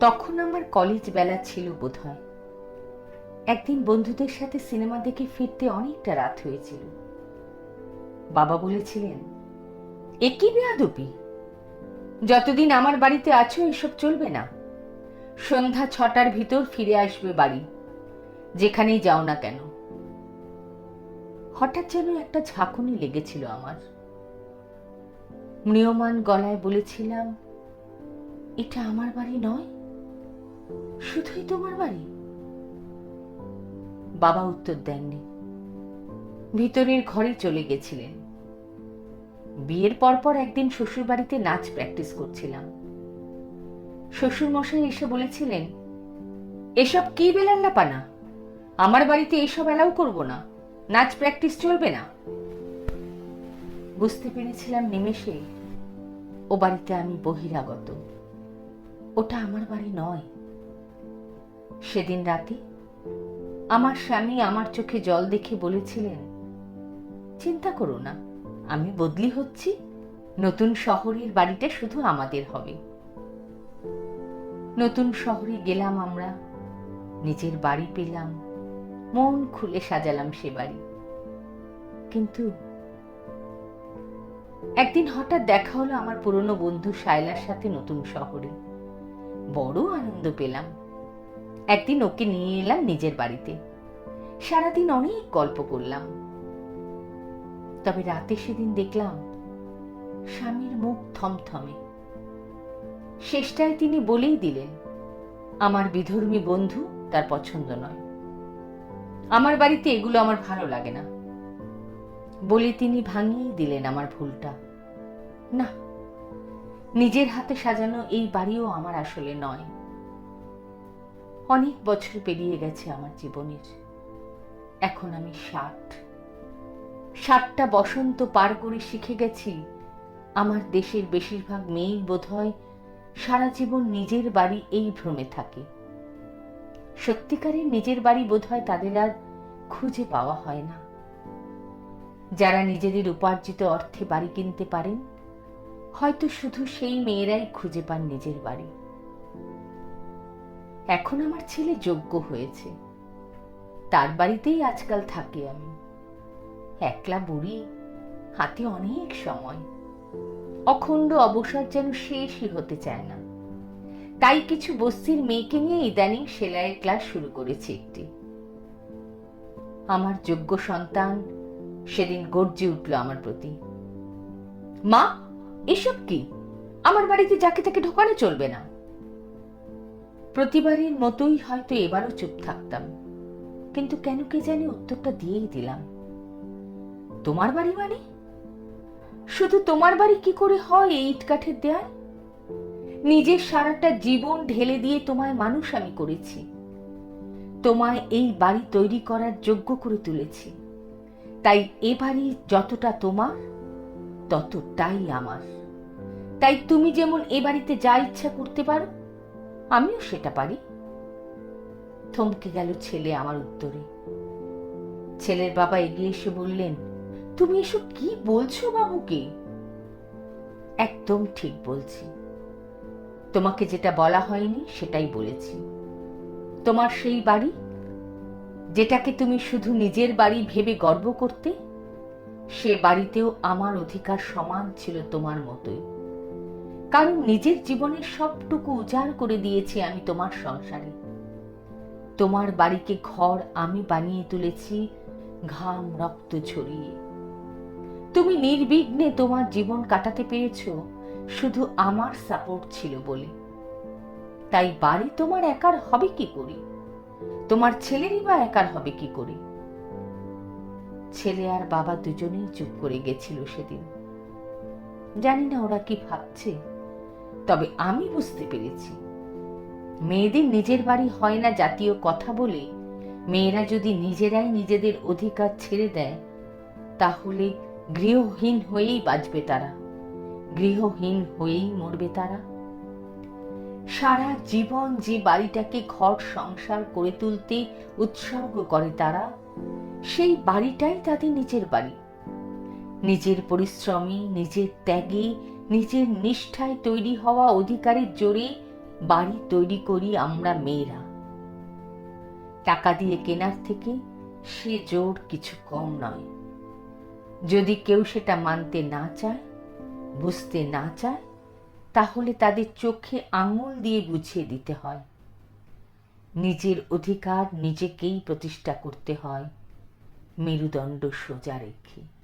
তখন আমার কলেজ বেলা ছিল বোধহয়। একদিন বন্ধুদের সাথে সিনেমা দেখে ফিরতে অনেকটা রাত হয়েছিল। বাবা বলেছিলেন, এ কি বেয়াদবি? যতদিন আমার বাড়িতে আছো, এসব চলবে না। সন্ধ্যা ছটার ভিতর ফিরে আসবে বাড়ি, যেখানেই যাও না কেন। হঠাৎ যেন একটা ঝাঁকুনি লেগেছিল আমার। ম্রিয়মান গলায় বলেছিলাম, এটা আমার বাড়ি নয় শুধুই তোমার বাড়ি? বাবা উত্তর দেননি। ভিতরের ঘরে চলে গেছিলেন। বিয়ের পরপর একদিন শ্বশুর বাড়িতে নাচ প্র্যাকটিস করছিলাম। শ্বশুর মশাই এসে বলেছিলেন, এসব কি বেলান্না পানা আমার বাড়িতে এসব অ্যালাউ করব না। নাচ প্র্যাকটিস চলবে না? বুঝতে পেরেছিলাম নিমেষে, ও বাড়িতে আমি বহিরাগত। ওটা আমার বাড়ি নয়। সেদিন রাতে আমার স্বামী আমার চোখে জল দেখে বলেছিলেন, চিন্তা করো না, আমি বদলি হচ্ছি, নতুন শহরের বাড়িটা শুধু আমাদের হবে। নতুন শহরে গেলাম আমরা, নিজের বাড়ি পেলাম, মন খুলে সাজালাম সে বাড়ি। কিন্তু একদিন হঠাৎ দেখা হলো আমার পুরনো বন্ধু শায়লার সাথে নতুন শহরে। বড় আনন্দ পেলাম। একদিন ওকে নিয়ে এলাম নিজের বাড়িতে। সারাদিন অনেক গল্প করলাম। তবে রাতে সেদিন দেখলাম স্বামীর মুখ থমথমে। শেষটায় তিনি বলেই দিলেন, আমার বিধর্মী বন্ধু তার পছন্দ নয়। আমার বাড়িতে এগুলো আমার ভালো লাগে না। বলে তিনি ভাঙিয়ে দিলেন আমার ভুলটা। না, নিজের হাতে সাজানো এই বাড়িও আমার আসলে নয়। অনেক বছর পেরিয়ে গেছে আমার জীবনের। এখন আমি ষাট। ষাটটা বসন্ত পার করে শিখে গেছি, আমার দেশের বেশিরভাগ মেয়েই বোধহয় সারা জীবন নিজের বাড়ি এই ভ্রমে থাকে। সত্যিকারের নিজের বাড়ি বোধহয় তাদের আর খুঁজে পাওয়া হয় না। যারা নিজেদের উপার্জিত অর্থে বাড়ি কিনতে পারেন, হয়তো শুধু সেই মেয়েরাই খুঁজে পান নিজের বাড়ি। এখন আমার ছেলে যোগ্য হয়েছে। তার বাড়িতেই আজকাল থাকি আমি। একলা বুড়ি, হাতে অনেক সময়। অখণ্ড অবসর যেন শেষই হতে চায় না। তাই কিছু বস্তির মেয়েকে নিয়ে ইদানিং সেলাইয়ের ক্লাস শুরু করেছি একটি। আমার যোগ্য সন্তান সেদিন গর্জে উঠল আমার প্রতি। মা, এসব কি? আমার বাড়িতে যাকে তাকে ঢোকানো চলবে না। প্রতিবারের মতোই হয়তো এবারও চুপ থাকতাম। কিন্তু কেন কে জানি উত্তরটা দিয়েই দিলাম। তোমার বাড়ি মানে? শুধু তোমার বাড়ি কি করে হয় এই ইট কাঠের দেয়াল? নিজের সারাটা জীবন ঢেলে দিয়ে তোমায় মানুষ আমি করেছি। তোমায় এই বাড়ি তৈরি করার যোগ্য করে তুলেছি। তাই এ বাড়ি যতটা তোমার, ততটাই আমার। তাই তুমি যেমন এ বাড়িতে যা ইচ্ছা করতে পারো আমিও সেটা পারি। থমকে গেল ছেলে আমার উত্তরে। ছেলের বাবা এগিয়ে এসে বললেন, তুমি এসব কি বলছো বাবুকে? একদম ঠিক বলছি। তোমাকে যেটা বলা হয়নি সেটাই বলেছি। তোমার সেই বাড়ি, যেটাকে তুমি শুধু নিজের বাড়ি ভেবে গর্ব করতে, সে বাড়িতেও আমার অধিকার সমান ছিল তোমার মতোই। কারণ নিজের জীবনের সবটুকু উজাড় করে দিয়েছি আমি তোমার সংসারে। তোমার বাড়িকে ঘর আমি বানিয়ে তুলেছি, ঘাম রক্ত ছড়িয়ে তুমি নির্বিঘ্নে তোমার জীবন কাটাতে পেরেছ, শুধু আমার সাপোর্ট ছিল বলে। তাই বাড়ি তোমার একার হবে কি করে? তোমার ছেলেরই বা একার হবে কি করে? ছেলে আর বাবা দুজনেই চুপ করে গেছিল সেদিন। জানি না ওরা কি ভাবছে। তবে আমি বুঝতে পেরেছি। মেয়েদের নিজের বাড়ি হয় না জাতীয় কথা বলে মেয়েরা যদি নিজেরাই নিজেদের অধিকার ছেড়ে দেয়, তাহলে গৃহহীন হয়েই বাঁচবে তারা। গৃহহীন হয়েই মরবে তারা। সারা জীবন যে বাড়িটাকে ঘর সংসার করে তুলতে উৎসর্গ করে তারা, সেই বাড়িটাই তাদের নিজের বাড়ি। নিজের পরিশ্রমে, নিজের ত্যাগে নিজের নিষ্ঠায় তৈরি হওয়া অধিকারের জোরে বাড়ি তৈরি করি আমরা মেয়েরা। টাকা দিয়ে কেনার থেকে সে জোর কিছু কম নয়। যদি কেউ সেটা মানতে না চায়, বুঝতে না চায়, তাহলে তাদের চোখে আঙুল দিয়ে বুঝিয়ে দিতে হয়। নিজের অধিকার নিজেকেই প্রতিষ্ঠা করতে হয়। মেরুদণ্ড সোজা রেখে।